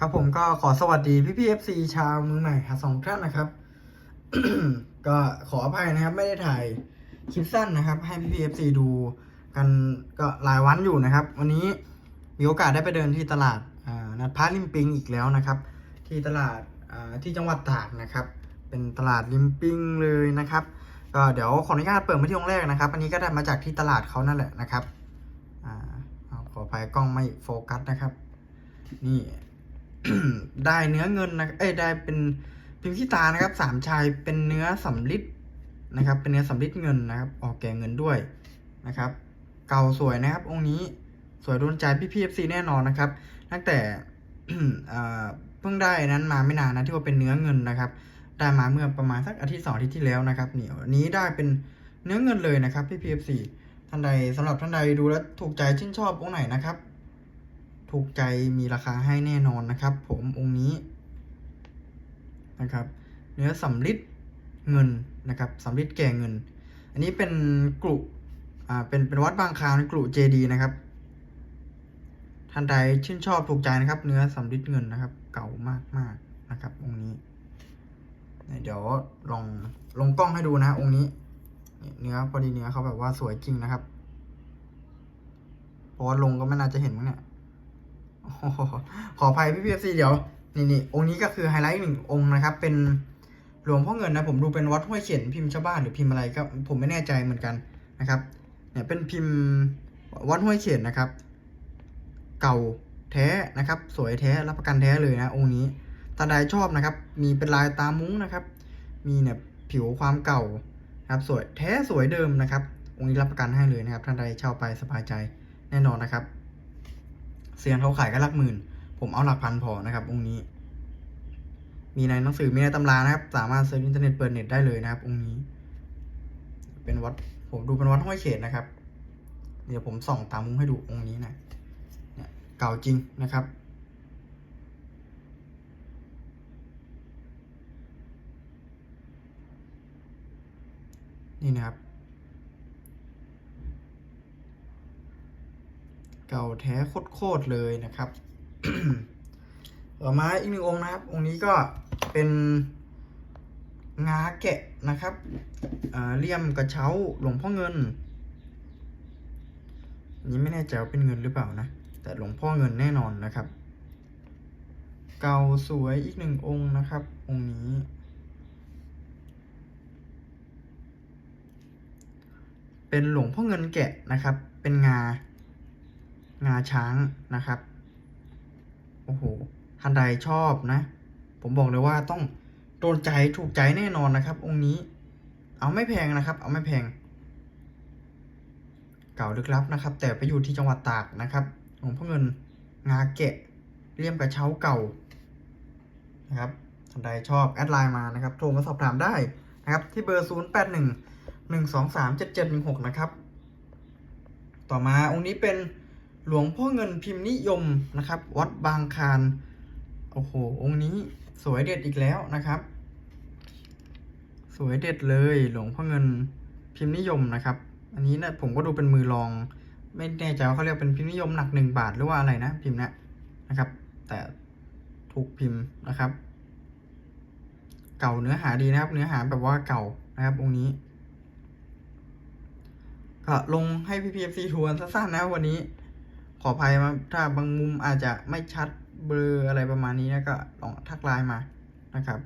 ครับผมก็ขอสวัสดีพี่พี่เอฟซีชาวมือใหม่หาสองท่านนะครับ ก็ขออภัยนะครับ ไม่ได้ถ่ายคลิปสั้นนะครับ ให้พี่พีเอฟซีดูกันก็หลายวันอยู่นะครับ วันนี้มีโอกาสได้ไปเดินที่ตลาดอ่านัดพาริมปิงอีกแล้วนะครับ ที่ตลาดอ่าที่จังหวัดตากนะครับ เป็นตลาดริมปิงเลยนะครับก็เดี๋ยวขออนุญาตเปิดมาที่องแรกนะครับ อันนี้ก็ได้มาจากที่ตลาดเขานั่นแหละนะครับอ่าขออภัยกล้องไม่โฟกัสนะครับ นี่ ได้เนื้อเงินนะเอ้ได้เป็นพิมพ์ขี้ตานะครับสามชายเป็นเนื้อสำลิดนะครับ เป็นเนื้อสำลิดเงินนะครับ ออกแก่เงินด้วยนะครับ เก่าสวยนะครับ องค์นี้สวยโดนใจพี่พีเอฟซีแน่นอนนะครับ ตั้งแต่เพิ่งได้นั้นมาไม่นานนะที่ว่าเป็นเนื้อเงินนะครับ ได้มาเมื่อประมาณสักอาทิตย์สองอาทิตย์ที่แล้วนะครับนี่อันนี้ได้เป็นเนื้อเงินเลยนะครับพี่พีเอฟซีท่านใดสำหรับท่านใดดูแล้วถูกใจชื่นชอบองค์ไหนนะครับ ถูกใจมีราคาให้แน่นอนนะครับ ผมองค์นี้นะครับ เนื้อสำลิดเงินนะครับสำลิดแก่เงิน อันนี้เป็นกลุ่อ่าเป็นเป็นวัดบางคลานกลุ่เจดีนะครับท่านใดชื่นชอบถูกใจนะครับ เนื้อสำลิดเงินนะครับ เก่ามากมากนะครับ องค์นี้เดี๋ยวลองลงกล้องให้ดูนะ องค์นี้เนื้อพอดีเนื้อเขาแบบว่าสวยจริงนะครับเพราะลงก็ไม่น่าจะเห็นมั้งเนี่ย ขออภัยพี่พีเอฟซีเดี๋ยวนี่นี่องค์นี้ก็คือไฮไลท์หนึ่งองค์นะครับ เป็นหลวงพ่อเงินนะผมดูเป็นวัดห้วยเขียนพิมพ์ชาวบ้านหรือพิมพ์อะไรก็ผมไม่แน่ใจเหมือนกันนะครับ เนี่ยเป็นพิมพ์วัดห้วยเขียนนะครับ เก่าแท้นะครับ สวยแท้รับประกันแท้เลยนะองค์นี้ท่าใดชอบนะครับ มีเป็นลายตามุ้งนะครับ มีเนี่ยผิวความเก่านะครับ สวยแท้สวยเดิมนะครับ องค์นี้รับประกันให้เลยนะครับท่านใดเช่าไปสบายใจแน่นอนนะครับ เซียนเขาขายก็หลักหมื่น ผมเอาหลักพันพอนะครับองค์นี้ มีในหนังสือมีในตำรานะครับ สามารถเซิร์ชอินเทอร์เน็ตเปิดเน็ตได้เลยนะครับ องค์นี้ เป็นวัดผมดูเป็นวัดห้วยเขตนะครับ เดี๋ยวผมส่องตามมุ้งให้ดูองค์นี้นะเนี่ยเก่าจริงนะครับนี่นะครับ เก่าแท้โคตรเลยนะครับต่อมาอีกหนึ่งองค์นะครับ องค์นี้ก็เป็นงาแกะนะครับเลี่ยมกระเช้าหลวงพ่อเงินนนี้ไม่แน่ใจว่าเป็นเงินหรือเปล่านะ แต่หลวงพ่อเงินแน่นอนนะครับ เก่าสวยอีกหนึ่งองค์นะครับ องค์นี้ เป็นหลวงพ่อเงินแกะนะครับ เป็นงา งาช้างนะครับ โอ้โหท่านใดชอบนะ ผมบอกเลยว่าต้องโดนใจถูกใจแน่นอนนะครับ องค์นี้ เอาไม่แพงนะครับ เอาไม่แพง เก่าลึกลับนะครับ แต่ไปอยู่ที่จังหวัดตากนะครับหลวงพ่อเงินงาแกะเลี่ยมกระเช้าเก่านะครับท่านใดชอบแอดไลน์มานะครับ โทรมาสอบถามได้นะครับ ที่เบอร์ 0 8 1 1 2 3 7 7 1 6 นะครับ ต่อมาองค์นี้เป็น หลวงพ่อเงินพิมพ์นิยมนะครับ วัดบางคานโอ้โห องค์นี้สวยเด็ดอีกแล้วนะครับ สวยเด็ดเลย หลวงพ่อเงินพิมพ์นิยมนะครับ อันนี้นะผมก็ดูเป็นมือรอง ไม่แน่ใจว่าเขาเรียกเป็นพิมพ์นิยมหนักหนึ่งบาทหรือว่าอะไรนะ พิมพ์นะนะครับ แต่ถูกพิมพ์นะครับ เก่าเนื้อหาดีนะครับ เนื้อหาแบบว่าเก่านะครับ องค์นี้ก็ลงให้พี่พีเอฟซีทวนสั้นๆนะวันนี้ ออภัยมาถ้าบางมุมอาจจะไม่ชัดเบลออะไรประมาณนี้นะก็ลองทักไลน์มานะครับ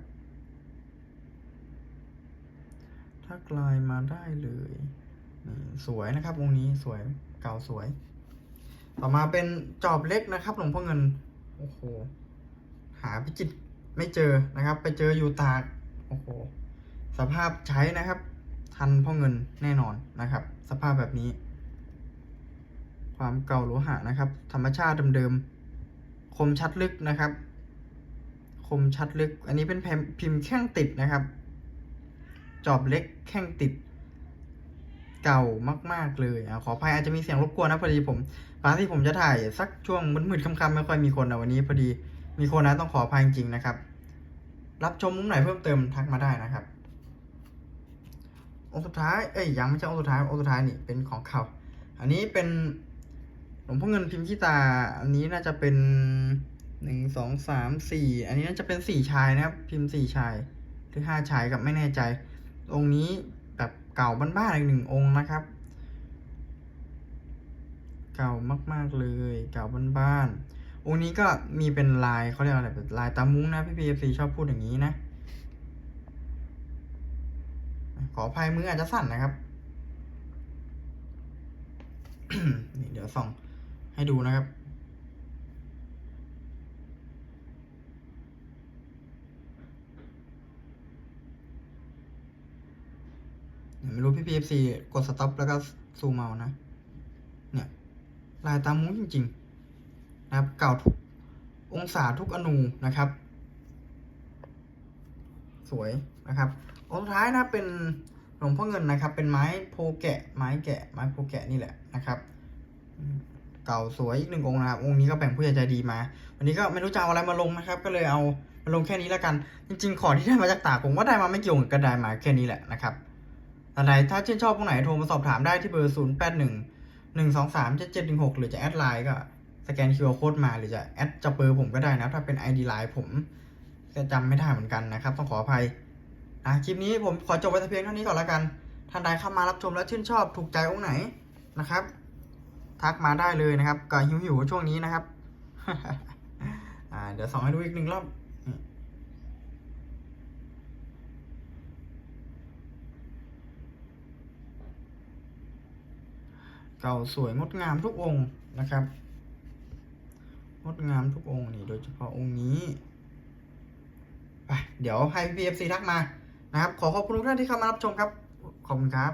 ทักไลน์มาได้เลยนี่สวยนะครับวงนี้สวยเก่าสวย ต่อมาเป็นจอบเล็กนะครับหลวงพ่อเงินโอ้โหหาพิจิตไม่เจอนะครับ ไปเจออยู่ตากโอ้โหสภาพใช้นะครับ ทันพ่อเงินแน่นอนนะครับ สภาพแบบนี้ ความเก่าโลหะนะครับ ธรรมชาติเดิมๆคมชัดลึกนะครับ คมชัดลึก อันนี้เป็นแผ่พิมพ์แข้งติดนะครับ จอบเล็กแข้งติด เก่ามากๆเลยอขออภัยอาจจะมีเสียงรบกวนนะพอดีผมปกติผมจะถ่ายสักช่วงมืดๆค่ำๆไม่ค่อยมีคนนะวันนี้พอดีมีคนนะต้องขออภัยจริงๆนะครับ รับชมมุมไหนเพิ่มเติมทักมาได้นะครับองค์สุดท้าย เอ้ยยังไม่ใช่องค์สุดท้ายองค์สุดท้ายนี่เป็นของเขาอันนี้เป็น ลวงพ่อเงินพิมพ์ขี้ตา อันนี้น่าจะเป็นหนึ่งสองสามสี่อันนี้น่าจะเป็นสี่ชายนะครับ พิมพ์สี่ชายหรือห้าชายกับไม่แน่ใจ องค์นี้แบบเก่าบ้านๆอีกหนึ่งองค์นะครับ เก่ามากๆเลย เก่าบ้านๆองค์นี้ก็มีเป็นลายเขาเรียกอะไรเป็นลายตามุ้งนะพี่พีเอฟซีชอบพูดอย่างนี้นะขออภัยมืออาจจะสั่นนะครับนี่เดี๋ยวส่อง ให้ดูนะครับ ไม่รู้พี่พีเอฟซีกดสต็อปแล้วก็ซูมเอานะ เนี่ย ลายตามมุ้งจริง ๆ นะครับ เก่าทุกองศาทุกอนูนะครับ สวยนะครับองค์ท้ายนะเป็นหลวงพ่อเงินนะครับ เป็นไม้โพแกะ ไม้แกะ ไม้โพแกะนี่แหละนะครับ เก่าสวยอีกหนึ่งองค์นะครับองค์นี้ก็แบ่งผู้ใหญ่ใจดีมา วันนี้ก็ไม่รู้จะเอาอะไรมาลงนะครับ ก็เลยเอามาลงแค่นี้แล้วกัน จริง ๆ ของที่ได้มาจากตากผมก็ได้มาไม่กี่องค์ก็ได้มาแค่นี้แหละนะครับอะไรถ้าชื่นชอบพวกไหนโทรมาสอบถามได้ที่เบอร์ 0 8 1 1 2 3 7 7 1 6 หรือจะแอดไลน์ก็สแกน QR Code มาหรือจะแอดจะเบอร์ผมก็ได้นะถ้าเป็น ID ไลน์ผมก็จำไม่ได้เหมือนกันนะครับ ต้องขออภัยนะคลิปนี้ผมขอจบไว้แต่เพียงเท่านี้ก่อนแล้วกันท่านใดเข้ามารับชมแล้วชื่นชอบถูกใจองค์ไหนนะครับ ทักมาได้เลยนะครับก็หิวหิวๆช่วงนี้นะครับเดี๋ยวส่องให้ดูอีกหนึ่งรอบเก่าสวยงดงามทุกองค์นะครับ งดงามทุกองค์นี่โดยเฉพาะองค์นี้ไปเดี๋ยวให้ PFC ทักมานะครับ ขอขอบคุณทุกท่านที่เข้ามารับชมครับ ขอบคุณครับ